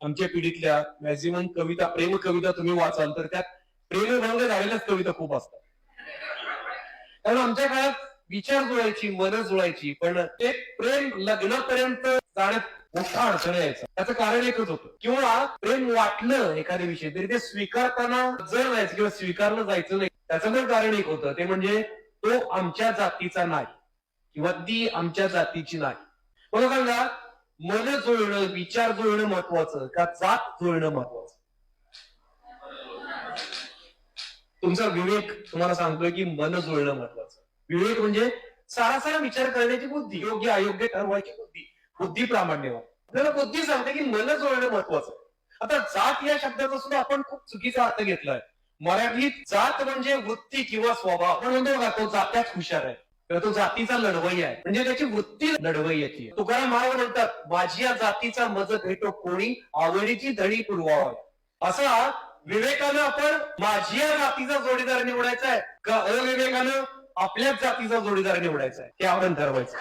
आमच्या पिढीतल्या मॅक्झिमम कविता प्रेम कविता तुम्ही वाचाल तर त्यात प्रेमभंग झालेल्याच कविता खूप असतात. कारण आमच्या काळात विचार जुळायची मन जुळायची पण ते प्रेम लग्नापर्यंत जाण्यात मोठा अडचण यायचा. त्याचं कारण एकच होतं. किंवा प्रेम वाटलं एखाद्या विषयी तरी ते स्वीकारताना जर जायचं किंवा स्वीकारलं जायचं नाही त्याचं पण कारण एक होतं ते म्हणजे तो आमच्या जातीचा नाही किंवा ती आमच्या जातीची नाही. मला सांगा मन जुळणं विचार जुळणं महत्वाचं का जात जुळणं महत्वाचं? तुमचा विवेक तुम्हाला सांगतोय की मन जुळणं महत्वाचं. विवेक म्हणजे सारासारा विचार करण्याची बुद्धी योग्य अयोग्य ठरवायची बुद्धी बुद्धी प्रामाण्यवाद आपल्याला बुद्धी सांगते की मन जुळणं महत्वाचं. आता जात या शब्दाचा सुद्धा आपण खूप चुकीचा अर्थ घेतलाय. मराठीत जात म्हणजे वृत्ती किंवा स्वभाव. आपण म्हणतो बघा तो जात्यात हुशार आहे. तो जातीचा लढवई आहे. म्हणजे त्याची वृत्ती लढवय्याची तुकाराम महाराज म्हणतात माझी या जातीचा मज भेटो कोणी आवडीची धडी पुरवावा. असा विवेकानं आपण माझी या जातीचा जोडीदार निवडायचा आहे का अविवेकानं आपल्याच जातीचा जोडीदार निवडायचा आहे? हे आपण ठरवायचं